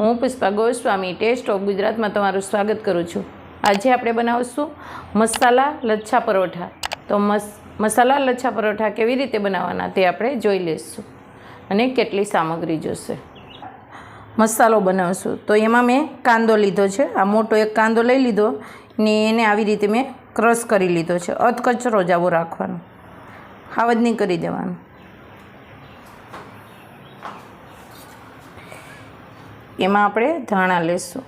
હું Pushpa Goswami test of ગુજરાતમાં તમારું સ્વાગત કરું છું. આજે આપણે બનાવશું મસાલા લચ્છા પરોઠા. તો મસ, મસાલા લચ્છા પરોઠા કેવી રીતે બનાવવાના તે આપણે જોઈ લઈશું. અને કેટલી સામગ્રી જોશે. મસાલો બનાવશું. તો એમાં મેં કાંદો લીધો છે. આ મોટો એક કાંદો લઈ લીધો. ને એને આવી રીતે મેં ક્રશ કરી લીધો છે. અધકચરો જ આવો રાખવાનો. હાવજ નહીં કરી દેવાનું. એમાં આપણે ધાણા લેશું.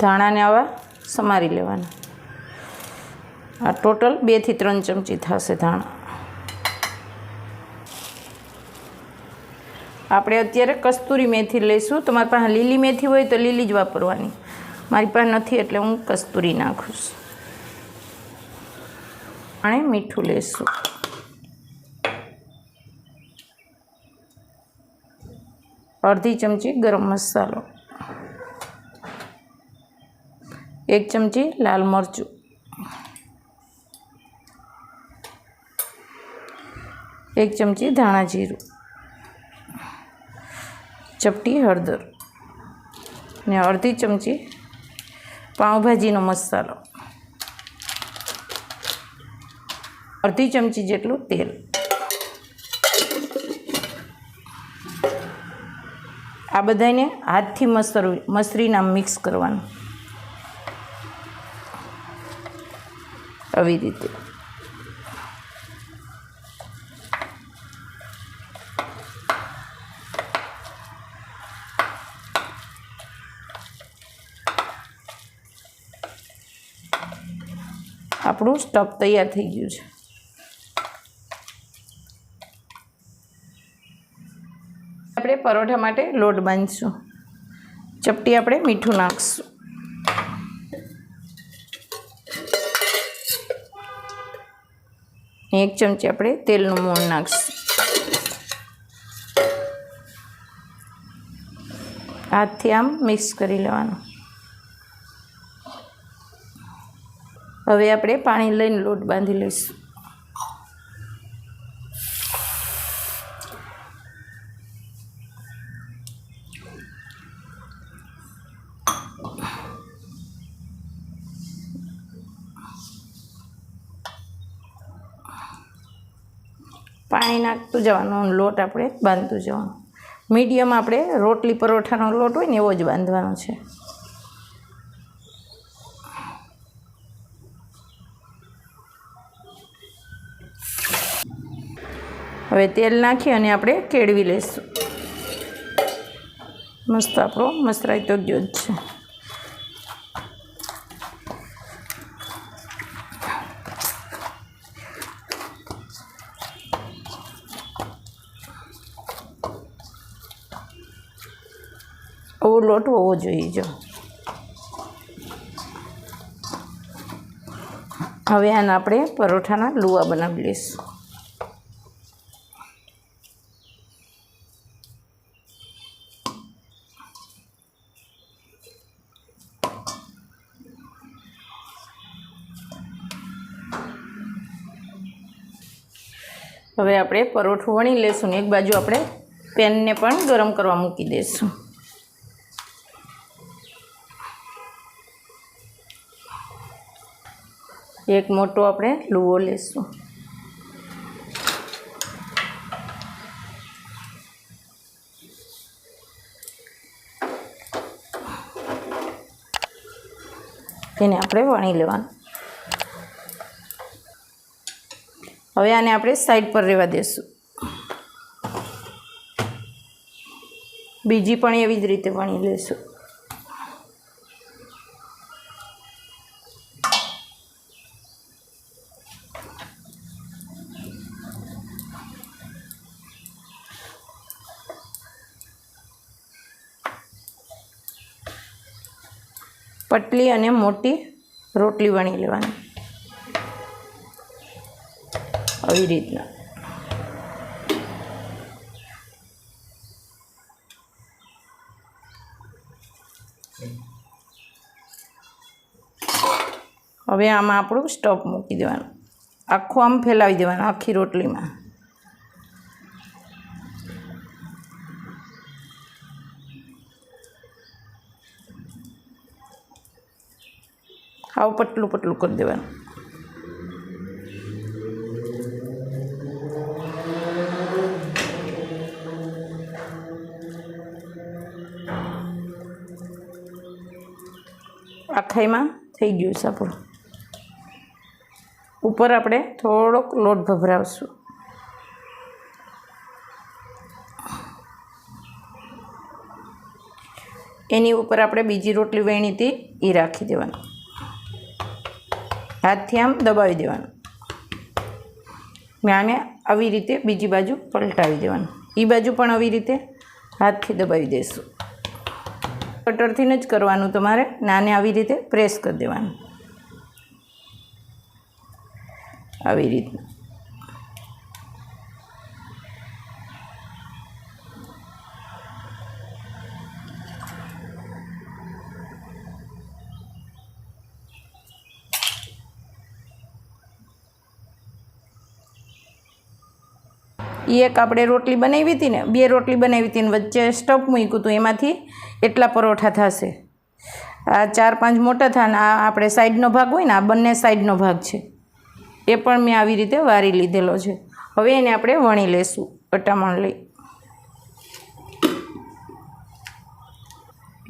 ધાણાને આવા સમારી લેવાના. આ ટોટલ બેથી ત્રણ ચમચી થશે ધાણા. આપણે અત્યારે કસ્તુરી મેથી લઈશું તમારી પાસે લીલી મેથી હોય તો લીલી જ વાપરવાની. મારી પાસે નથી એટલે હું કસ્તુરી નાખું છું. અને મીઠું લઈશું અડધી ચમચી ગરમ મસાલો. એક ચમચી લાલ મરચું. એક ચમચી ધાણા જીરું. ચપટી હળદર. ને અડધી ચમચી પાઉંભાજીનો મસાલો. અડધી ચમચી જેટલું તેલ. આ બધાને હાથથી મસરવી મસરીના મિક્સ કરવાનું. આવી રીતે. આપણું સ્ટફ તૈયાર થઈ ગયું છે આપણે પરોઠા માટે લોટ બાંધીશું. ચપટી આપણે મીઠું નાખીશું. એક ચમચી આપણે તેલનું મોણ નાખીશું. હાથથી આમ મિક્સ કરી લેવાનું. હવે આપણે પાણી લઈને લોટ બાંધી લઈશું. પાણી નાખતું જવાનું, લોટ આપણે બાંધતું જવાનું. મીડિયમ આપણે રોટલી પરોઠાનો લોટ હોય ને એવો જ બાંધવાનો છે. હવે તેલ નાખી અને આપણે કેળવી લઈશું. મસ્ત આપણો મસરાઈ તો ગયો જ છે. આવો લોટ હોવો જોઈએ, જો. હવે આના આપણે પરોઠાના લુવા બનાવી લઈશું. હવે આપણે પરોઠું વણી લઈશું ને એક બાજુ આપણે પેનને પણ ગરમ કરવા મૂકી દઈશું. એક મોટો આપણે લુવો લેશું. તેને આપણે વણી લેવાનું. હવે આને આપણે સાઈડ પર રહેવા દેશું. બીજી પણ એવી જ રીતે વણી લેશું. પટલી અને મોટી રોટલી વણી લેવાની. આવી રીતના. હવે આમાં આપણું સ્ટોપ મૂકી દેવાનું. આખું આમ ફેલાવી દેવાનું, આખી રોટલીમાં. આવું પતલું પતલું કરી દેવાનું. આખાઈમાં થઈ ગયું છે આપણું ઉપર આપણે થોડોક લોટ ભભરાવશું. એની ઉપર આપણે બીજી રોટલી વેણી હતી એ રાખી દેવાનું. હાથથી આમ દબાવી દેવાનું. આને આવી રીતે બીજી બાજુ પલટાવી દેવાનું. એ બાજુ પણ આવી રીતે હાથથી દબાવી દઈશું કટરથી જ કરવાનું તમારે. નાને આવી રીતે પ્રેસ કરી દેવાનું. આવી રીતના. એ એક આપણે રોટલી બનાવી હતી ને, બે રોટલી બનાવી હતી ને વચ્ચે સ્ટફ મૂક્યું હતું એમાંથી એટલા પરોઠા થશે. આ ચાર પાંચ મોટા થાય ને આ આપણે સાઈડનો ભાગ હોય ને, આ બંને સાઈડનો ભાગ છે. એ પણ મેં આવી રીતે વારી લીધેલો છે. હવે એને આપણે વણી લેશું અટામણ લઈ.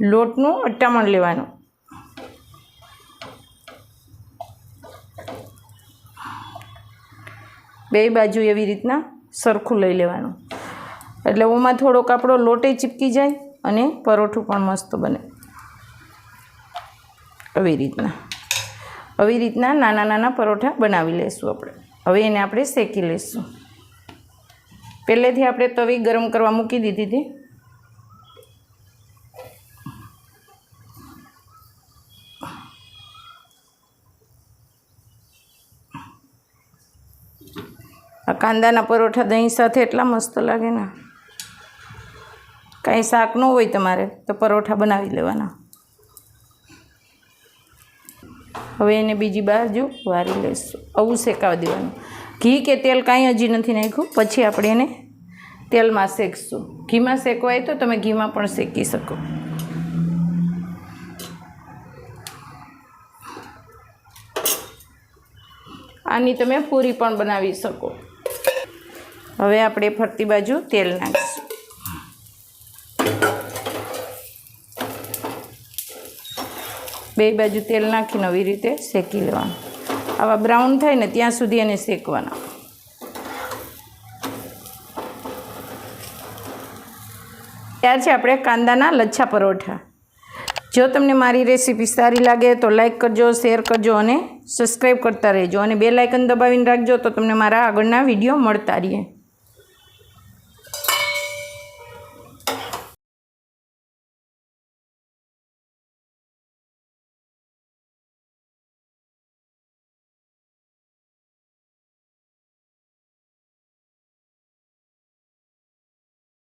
લોટનું અટામણ લેવાનું. બે બાજુ એવી રીતના સરખું લઈ લેવાનું. એટલે ઓમાં થોડોક આપણો લોટે ચીપકી જાય અને પરોઠું પણ મસ્ત બને. આવી રીતના. આવી રીતના નાના નાના પરોઠા બનાવી લઈશું આપણે. હવે એને આપણે શેકી લઈશું પહેલેથી આપણે તવી ગરમ કરવા મૂકી દીધી હતી. આ કાંદાના પરોઠા દહીં સાથે એટલા મસ્ત લાગે ને. કાંઈ શાક ન હોય તમારે, તો પરોઠા બનાવી લેવાના. હવે એને બીજી બાજુ વારી લઈશું. આવું શેકાવી દેવાનું. ઘી કે તેલ કાંઈ હજી નથી નાખ્યું. પછી આપણે એને તેલમાં શેકશું. ઘીમાં શેકવાય તો તમે ઘીમાં પણ શેકી શકો. આની તમે પૂરી પણ બનાવી શકો. હવે આપણે ફરતી બાજુ તેલ નાખીશું. બે બાજુ તેલ નાખીને આવી રીતે શેકી લેવાનું. આવા બ્રાઉન થાય ને ત્યાં સુધી એને શેકવાના. ત્યાર છે આપણે કાંદાના લચ્છા પરોઠા. જો તમને મારી રેસીપી સારી લાગે તો લાઈક કરજો, શેર કરજો અને સબસ્ક્રાઈબ કરતા રહેજો અને બે લાઇકન દબાવીને રાખજો તો તમને મારા આગળના વીડિયો મળતા રહીએ.